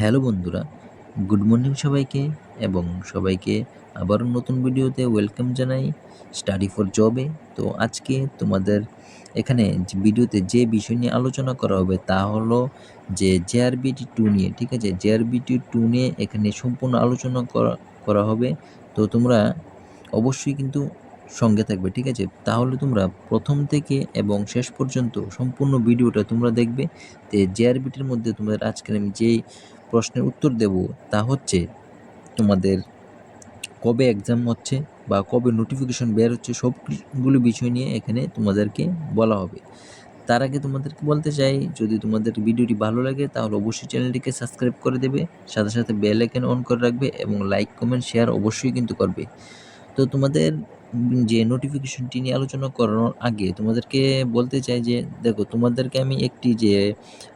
Hello বন্ধুরা, good morning সবাইকে এবং সবাইকে আবারও নতুন ভিডিওতে ওয়েলকাম জানাই স্টাডি ফর জবে। তো আজকে তোমাদের এখানে ভিডিওতে যে বিষয় নিয়ে আলোচনা করা হবে তা হলো যে জেআরবিটি টু নিয়ে, ঠিক আছে? জেআরবিটি টু নিয়ে এখানে সম্পূর্ণ আলোচনা করা হবে। তো তোমরা অবশ্যই কিন্তু সঙ্গে থাকবে, ঠিক আছে? তাহলে তোমরা প্রথম থেকে এবং শেষ পর্যন্ত সম্পূর্ণ ভিডিওটা তোমরা দেখবে। তো জেআরবিটির মধ্যে তোমাদের আজকের আমি যেই প্রশ্নের উত্তর দেব, তা হচ্ছে, তোমাদের কবে এক্সাম হচ্ছে বা কবে নোটিফিকেশন বের হচ্ছে সবগুলো বিষয় নিয়ে এখানে তোমাদেরকে বলা হবে। তার আগে তোমাদেরকে বলতে চাই, যদি তোমাদের ভিডিওটি ভালো লাগে, তাহলে অবশ্যই চ্যানেলটিকে সাবস্ক্রাইব করে দেবে, সাথে সাথে বেল আইকন অন করে রাখবে এবং লাইক কমেন্ট শেয়ার অবশ্যই কিন্তু করবে। তো তোমাদের যে নোটিফিকেশনটি নিয়ে আলোচনা করানোর আগে তোমাদেরকে বলতে চাই যে, দেখো, তোমাদেরকে আমি একটি যে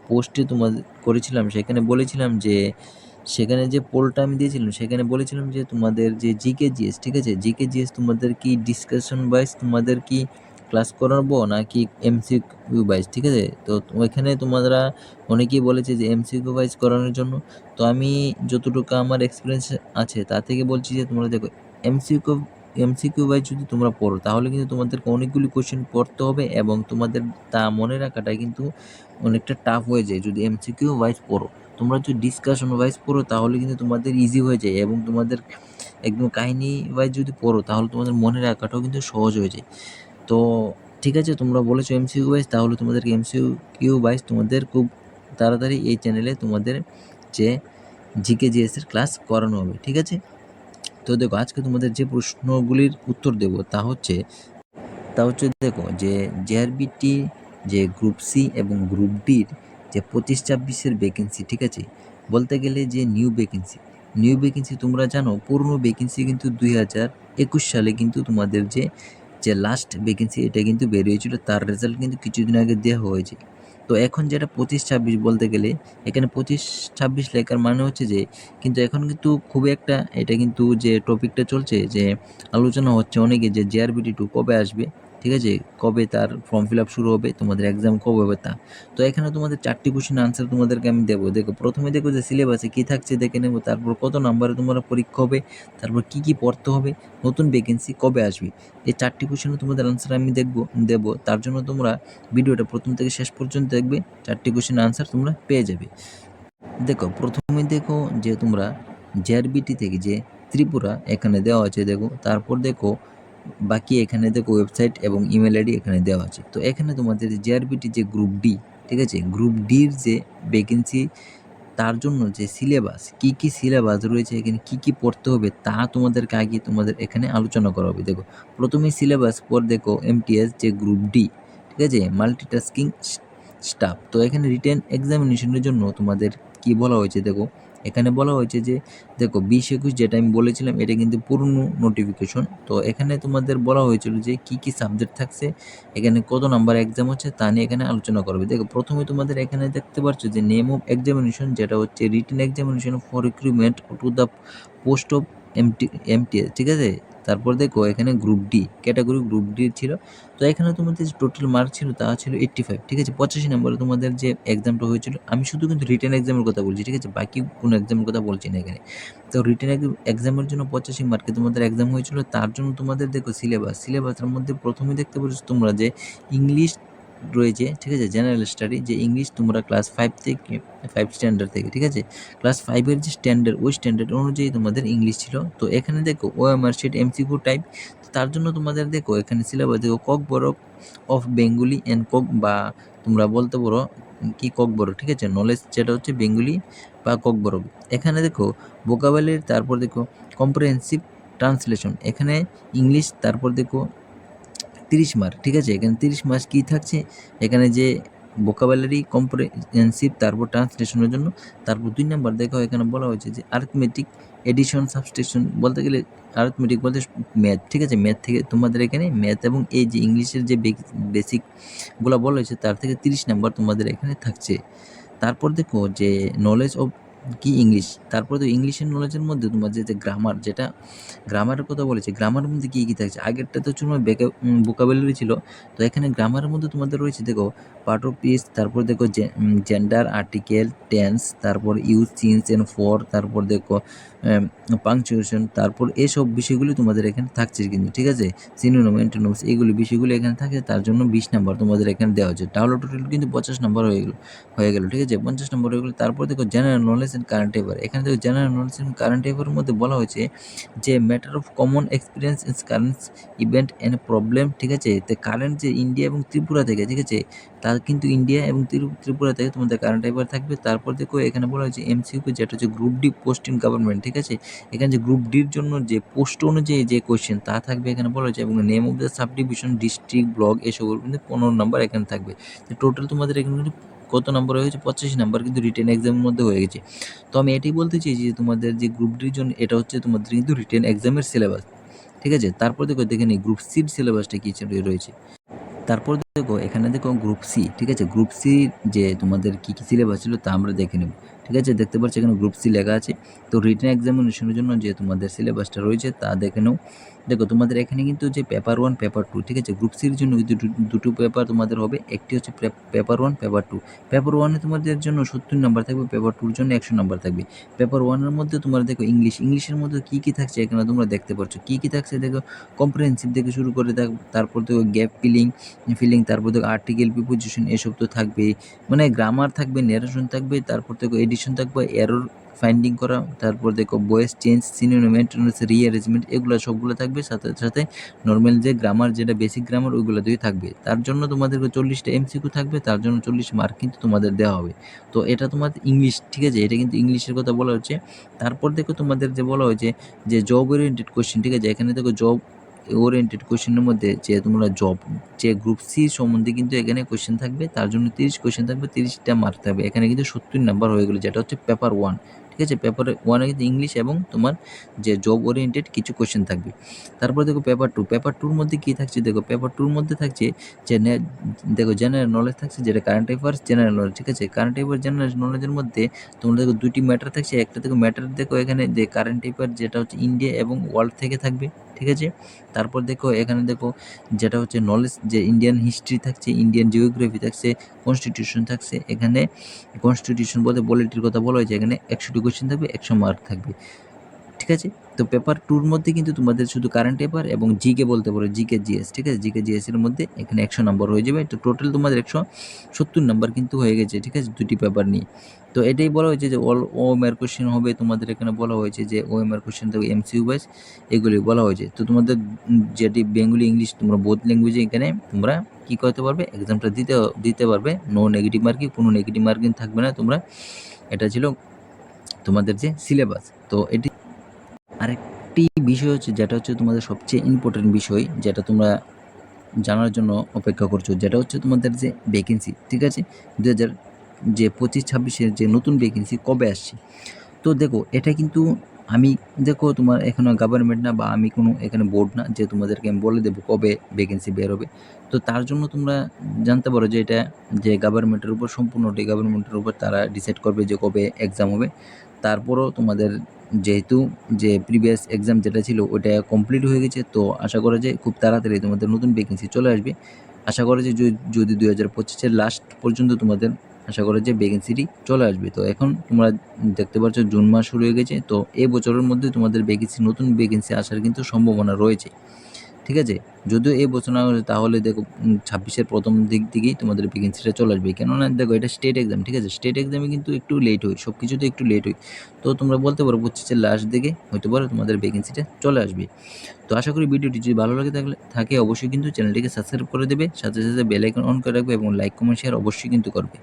পোস্টে তোমাদের করেছিলাম, সেখানে বলেছিলাম যে, সেখানে যে পোলটা আমি দিয়েছিলাম, সেখানে বলেছিলাম যে তোমাদের যে জিকে জিএস ঠিক আছে? জিকে জিএস তোমাদের কি ডিসকাশন ওয়াইজ তোমাদের কি ক্লাস করাবো নাকি এমসিকিউ ওয়াইজ ঠিক আছে? তো ওইখানে তোমরা অনেকেই বলেছে যে এমসিকিউ ওয়াইজ করানোর জন্য। তো আমি যতটুকু আমার এক্সপিরিয়েন্স আছে তা থেকে বলছি যে, তোমরা দেখো এমসিকিউ এমসিকিউ ওয়াইজ যদি তোমরা পড়ো, তাহলে কিন্তু তোমাদেরকে অনেকগুলি কোয়েশ্চেন পড়তে হবে এবং তোমাদের তা মনে রাখাটা কিন্তু অনেকটা টাফ হয়ে যায় যদি এমসিকিউ ওয়াইজ পড়ো। তোমরা যদি ডিসকাশন ওয়াইজ পড়ো, তাহলে কিন্তু তোমাদের ইজি হয়ে যায় এবং তোমাদের একদম কাহিনী ওয়াইজ যদি পড়ো, তাহলে তোমাদের মনে রাখাটাও কিন্তু সহজ হয়ে যায়। তো ঠিক আছে, তোমরা বলেছ এমসিকিউ ওয়াইজ তাহলে তোমাদেরকে এমসিকিউ ওয়াইজ তোমাদের খুব তাড়াতাড়ি এই চ্যানেলে তোমাদের যে জিকে জিএসের ক্লাস করানো হবে, ঠিক আছে? তো দেখো, আজকে তোমাদের যে প্রশ্নগুলির উত্তর দেব তা হচ্ছে তা হচ্ছে দেখো যে জেআরবিটি যে গ্রুপ সি এবং গ্রুপ ডির যে পঁচিশ ছাব্বিশের ভ্যাকেন্সি ঠিক আছে? বলতে গেলে যে নিউ ভ্যাকেন্সি নিউ ভ্যাকেন্সি তোমরা জানো, পুরনো ভ্যাকেন্সি কিন্তু দুই হাজার একুশ সালে কিন্তু তোমাদের যে যে লাস্ট ভ্যাকেন্সি এটা কিন্তু বেরিয়েছিল, তার রেজাল্ট কিন্তু কিছুদিন আগে দেওয়া হয়েছে। তো এখন যেটা পঁচিশ ছাব্বিশ বলতে গেলে, এখানে পঁচিশ ছাব্বিশ লেখার মানে হচ্ছে যে, কিন্তু এখন কিন্তু খুবই একটা এটা কিন্তু যে টপিকটা চলছে যে, আলোচনা হচ্ছে অনেকে যে জেআরবিটি টু কবে আসবে ঠিক আছে? কবে তার ফর্ম ফিল আপ শুরু হবে? তোমাদের এক্সাম কবে হবে তা? তো এখানে তোমাদের চারটি কোশ্চেন আনসার তোমাদেরকে আমি দেবো। দেখো, প্রথমে দেখো যে সিলেবাসে কী থাকছে, দেখে নেব। তারপর কত নাম্বারে তোমরা পরীক্ষা হবে? তারপর কী কী পড়তে হবে? নতুন ভ্যাকেন্সি কবে আসবে? এই চারটি কোশ্চেনে তোমাদের আনসার আমি দেখব, দেবো। তার জন্য তোমরা ভিডিওটা প্রথম থেকে শেষ পর্যন্ত দেখবে, চারটি কোশ্চেন আনসার তোমরা পেয়ে যাবে। দেখো, প্রথমে দেখো যে তোমরা জেআরবিটি থেকে যে ত্রিপুরা এখানে দেওয়া আছে, দেখো। তারপর দেখো বাকি এখানে দেখো ওয়েবসাইট এবং ইমেল আইডি এখানে দেওয়া আছে। তো এখানে তোমাদের জেআরবিটি যে গ্রুপ ডি ঠিক আছে? গ্রুপ ডির যে ভ্যাকেন্সি তার জন্য যে সিলেবাস কি কি সিলেবাস রয়েছে, এখানে কি কি পড়তে হবে, তা তোমাদেরকে আগে তোমাদের এখানে আলোচনা করা হবে। দেখো, প্রথমে সিলেবাস পর দেখো এমটিএস যে গ্রুপ ডি ঠিক আছে? মাল্টিটাস্কিং স্টাফ তো এখানে রিটেন এক্সামিনেশনের জন্য তোমাদের কি বলা হয়েছে, দেখো? এখানে বলা হয়েছে যে, দেখো, বিশ একুশ যেটা আমি বলেছিলাম, এটা কিন্তু পুরনো নোটিফিকেশন তো এখানে তোমাদের বলা হয়েছিল যে, কি কি সাবজেক্ট থাকছে, এখানে কত নাম্বার এক্সাম হচ্ছে, তা নিয়ে এখানে আলোচনা করবে। দেখো, প্রথমে তোমাদের এখানে দেখতে পাচ্ছ যে নেম অফ এক্সামিনেশন যেটা হচ্ছে written examination for recruitment to the post of MT MTS ঠিক আছে? তারপর দেখো এখানে group D category group D ছিল। তো এখানে তোমাদের যে টোটাল মার্ক ছিল তা ছিল এইট্টি ফাইভ ঠিক আছে? পঁচাশি নম্বরে তোমাদের যে এক্সামটা হয়েছিল, আমি শুধু কিন্তু রিটার্ন এক্সামের কথা বলছি, ঠিক আছে? বাকি কোনো এক্সামের কথা বলছি না এখানে। তো রিটার্ন এক্সামের জন্য পঁচাশি মার্কে তোমাদের এক্সাম হয়েছিল, তার জন্য তোমাদের দেখো সিলেবাস সিলেবাসের মধ্যে প্রথমে দেখতে পাচ্ছ তোমরা যে ইংলিশ রয়েছে, ঠিক আছে? জেনারেল স্টাডি যে ইংলিশ তোমরা ক্লাস ফাইভ থেকে ফাইভ স্ট্যান্ডার্ড থেকে, ঠিক আছে? ক্লাস ফাইভের যে স্ট্যান্ডার্ড ওই স্ট্যান্ডার্ড অনুযায়ী তোমাদের ইংলিশ ছিল। তো এখানে দেখো O MR sheet MCQ type তার জন্য তোমাদের দেখো, এখানে সিলেবাস দেখো, cock Borok of Bengali and cock বা তোমরা বলতে পারো কি কক বরক ঠিক আছে? নলেজ যেটা হচ্ছে বেঙ্গলি বা কক বরক এখানে দেখো বোকাবালির তারপর দেখো কম্প্রিহেন্সিভ ট্রান্সলেশন এখানে ইংলিশ তারপর দেখো তিরিশ মার্ক, ঠিক আছে? এখানে তিরিশ মার্ক কী থাকছে? এখানে যে ভোকাবুলারি কম্প্রিহেন্সিভ তারপর ট্রান্সলেশনের জন্য, তারপর দুই নাম্বার দেখো, এখানে বলা হয়েছে যে আর্থমেটিক এডিশন সাবস্টেশন বলতে গেলে আর্থমেটিক বলতে ম্যাথ ঠিক আছে? ম্যাথ থেকে তোমাদের এখানে ম্যাথ এবং এই যে ইংলিশের যে বেসিকগুলো বলা হয়েছে, তার থেকে তিরিশ নাম্বার তোমাদের এখানে থাকছে। তারপর দেখো যে নলেজ অফ কি ইংলিশ তারপরে তো ইংলিশের নলেজের মধ্যে তোমার যে গ্রামার যেটা গ্রামারের কথা বলেছে গ্রামারের মধ্যে কী কী থাকছে? আগেরটা তো তোমার ভোকাবুলারি ছিল, তো এখানে গ্রামারের মধ্যে তোমাদের রয়েছে, দেখো পার্ট অফ পিস তারপর দেখো জেন্ডার আর্টিকেল টেন্স তারপর ইউজ চিনস এন্ড ফর তারপর দেখো পাংচুয়েশন তারপর এসব বিষয়গুলি তোমাদের এখানে থাকছে কিন্তু, ঠিক আছে? সিনোনম অ্যান্টোনমস এইগুলি বিষয়গুলি এখানে থাকে, তার জন্য বিশ নাম্বার তোমাদের এখানে দেওয়া হচ্ছে তাহলে টোটাল কিন্তু পঞ্চাশ নাম্বার হয়ে গেলো, হয়ে গেল, ঠিক আছে? পঞ্চাশ নম্বর হয়ে গেলো, তারপর দেখো general knowledge and current affair এখানে দেখো জেনারেল নলেজ অ্যান্ড কারেন্ট অ্যাফেয়ারের মধ্যে বলা হয়েছে যে matter of common experience in current event and problem ঠিক আছে? তো কারেন্ট যে ইন্ডিয়া এবং ত্রিপুরা থেকে, ঠিক আছে? তার কিন্তু ইন্ডিয়া এবং ত্রিপুরা থেকে তোমাদের কারেন্ট অ্যাফেয়ার থাকবে। তারপর দেখো এখানে বলা হয়েছে এমসিউকে যেটা হচ্ছে group D post in government ঠিক আছে? এখানে যে গ্রুপ ডির জন্য যে পোস্ট অনুযায়ী যে কোয়েশ্চেন তা থাকবে এখানে বলা হয়েছে এবং name of the sub division district block এসব কিন্তু পনেরো নাম্বার এখানে থাকবে। টোটাল তোমাদের এখানে কত নম্বর হয়েছে? পঁচাশি নাম্বার কিন্তু রিটেন এক্সামের মধ্যে হয়ে গেছে। তো আমি এটাই বলতে চাইছি যে তোমাদের যে গ্রুপ ডির জন্য এটা হচ্ছে তোমাদের কিন্তু রিটেন এক্সামের সিলেবাস ঠিক আছে? তারপর দেখো, দেখে নিই গ্রুপ সির সিলেবাসটা কী রয়েছে। তারপর দেখো, এখানে দেখো গ্রুপ সি ঠিক আছে? গ্রুপ সি যে তোমাদের কী কী সিলেবাস ছিল তা আমরা দেখে নেব। ঠিক আছে, দেখতে পাচ্ছি এখানে গ্রুপ সি লেখা আছে। তো রিটার্ন এক্সামিনেশনের জন্য যে তোমাদের সিলেবাসটা রয়েছে তা দেখে নাও। দেখো, তোমাদের এখানে কিন্তু যে পেপার ওয়ান পেপার টু ঠিক আছে গ্রুপ সির জন্য কিন্তু দুটো পেপার তোমাদের হবে। একটি হচ্ছে paper one paper two paper ওয়ানে তোমাদের জন্য সত্তর নাম্বার থাকবে পেপার টুর জন্য একশো নাম্বার থাকবে। পেপার ওয়ানের মধ্যে তোমরা দেখো ইংলিশ ইংলিশের মধ্যে কী কী থাকছে এখানে তোমরা দেখতে পাচ্ছ। কী কী থাকছে দেখো কম্প্রিহেন্সিভ থেকে শুরু করে তারপর দেখো গ্যাপ ফিলিং ফিলিং তারপর দেখো আর্টিকেল প্রিপোজিশন এসব তো থাকবেই। মানে গ্রামার থাকবে নেরেশন থাকবে, তারপর দেখো এডিশন থাকবে এরর ফাইন্ডিং করা, তারপর দেখো বয়েস চেঞ্জ সিনোনিম মেনটেন্স রিঅ্যারেঞ্জমেন্ট এগুলো সবগুলো থাকবে, সাথে সাথে নর্মাল যে গ্রামার যেটা বেসিক গ্রামার ওইগুলো দিয়ে থাকবে। তার জন্য তোমাদেরকে চল্লিশটা এমসিকিউ থাকবে, তার জন্য চল্লিশ মার্ক কিন্তু তোমাদের দেওয়া হবে। তো এটা তোমাদের ইংলিশ ঠিক আছে? এটা কিন্তু ইংলিশের কথা বলা হচ্ছে। তারপর দেখো তোমাদের যে বলা হয়েছে যে জব ওরিয়েন্টেড কোয়েশ্চেন ঠিক আছে? এখানে দেখো জব ওরিয়েন্টেড কোয়েশ্চেনের মধ্যে যে তোমরা জব যে গ্রুপ সি সম্বন্ধে কিন্তু এখানে কোয়েশ্চেন থাকবে, তার জন্য তিরিশ কোয়েশ্চেন থাকবে, তিরিশটা মার্ক থাকবে। এখানে কিন্তু সত্তর নাম্বার হয়ে গেলো, যেটা হচ্ছে পেপার ওয়ান ঠিক আছে? পেপার ওয়ানে কিন্তু ইংলিশ এবং তোমার যে জব ওরিয়েন্টেড কিছু কোয়েশ্চেন থাকবে। তারপর দেখো পেপার টু পেপার টুর মধ্যে কী থাকছে? দেখো পেপার টুর মধ্যে থাকছে যে দেখো জেনারেল নলেজ থাকছে যেটা কারেন্ট অ্যাফেয়ার্স জেনারেল নলেজ ঠিক আছে? কারেন্ট অ্যাফেয়ার জেনারেল নলেজের মধ্যে তোমরা দেখো দুটি ম্যাটার থাকছে, একটা দেখো ম্যাটার দেখো এখানে যে কারেন্ট অ্যাফেয়ার যেটা হচ্ছে ইন্ডিয়া এবং ওয়ার্ল্ড থেকে থাকবে। ঠিক আছে তারপর দেখো এখানে দেখো যেটা হচ্ছে নলেজ যে ইন্ডিয়ান হিস্ট্রি থাকছে ইন্ডিয়ান জিওগ্রাফি থাকছে কনস্টিটিউশন থাকছে, এখানে কনস্টিটিউশন বলতে বলেটির কথা বলা হয়েছে, এখানে একশোটি কোয়েশ্চেন থাকবে, একশো মার্ক থাকবে। ঠিক আছে? তো পেপার টুর মধ্যে কিন্তু তোমাদের শুধু কারেন্ট পেপার এবং জিকে বলতে পারো জিকে জিএস ঠিক আছে? জিকে জিএস এর মধ্যে এখানে একশো নম্বর হয়ে যাবে। তো টোটাল তোমাদের একশো সত্তর নম্বর কিন্তু হয়ে গেছে, ঠিক আছে? দুটি পেপার নিয়ে। তো এটাই বলা হয়েছে যে all O M R question হবে। তোমাদের এখানে বলা হয়েছে যে ও এম আর কোশ্চেন থাকবে এমসিউ বাইস এগুলি বলা হয়েছে। তো তোমাদের যেটি বেঙ্গলি ইংলিশ তোমরা বোধ ল্যাঙ্গুয়েজে এখানে তোমরা কী করতে পারবে? এক্সামটা দিতে দিতে পারবে। নো নেগেটিভ মার্কিং কোনো নেগেটিভ মার্কিং থাকবে না। তোমরা, এটা ছিল তোমাদের যে সিলেবাস তো এটি আরেকটি বিষয় হচ্ছে, যেটা হচ্ছে তোমাদের সবচেয়ে ইম্পর্টেন্ট বিষয়, যেটা তোমরা জানার জন্য অপেক্ষা করছ, যেটা হচ্ছে তোমাদের যে ভ্যাকেন্সি ঠিক আছে? দু হাজার যে পঁচিশ ছাব্বিশের যে নতুন ভ্যাকেন্সি কবে আসছে? তো দেখো, এটা কিন্তু আমি, দেখো তোমার এখানে গভর্নমেন্ট না বা আমি কোনো এখানে বোর্ড না, যে তোমাদেরকে আমি বলে দেবো কবে ভ্যাকেন্সি বের হবে। তো তার জন্য তোমরা জানতে পারো যে এটা যে গভর্নমেন্টের উপর, সম্পূর্ণটি গভর্নমেন্টের উপর তারা ডিসাইড করবে যে কবে এক্সাম হবে। তারপরও তোমাদের যেহেতু যে প্রিভিয়াস এক্সাম যেটা ছিল ওটা কমপ্লিট হয়ে গেছে। তো আশা করা যায় খুব তাড়াতাড়ি তোমাদের নতুন ভ্যাকেন্সি চলে আসবে। আশা করা যায় যদি দুই হাজার পঁচিশের লাস্ট পর্যন্ত তোমাদের, আশা করা যায় ভ্যাকেন্সিটি চলে আসবে। তো এখন তোমরা দেখতে পাচ্ছ জুন মাস শুরু হয়ে গেছে। তো এই বছরের মধ্যে তোমাদের ভ্যাকেন্সি নতুন ভ্যাকেন্সি আসার কিন্তু সম্ভাবনা রয়েছে। ঠিক আছে? যদিও এই বছর না হলে তাহলে দেখো ছাব্বিশের প্রথম দিক থেকেই তোমাদের ভ্যাকেন্সিটা চলে আসবে। কেননা দেখো, এটা স্টেট এক্সাম ঠিক আছে? স্টেট এক্সামে কিন্তু একটু লেট হয় সব কিছুতে একটু লেট হয়। তো তোমরা বলতে পারো পঁচিশের লাস্ট দিকে হয়তো পারো তোমাদের ভ্যাকেন্সিটা চলে আসবে। তো আশা করি ভিডিওটি যদি ভালো লাগে থাকলে, থাকে অবশ্যই কিন্তু চ্যানেলটিকে সাবস্ক্রাইব করে দেবে, সাথে সাথে বেল আইকন অন করে রাখবে এবং লাইক কমেন্ট শেয়ার অবশ্যই কিন্তু করবে।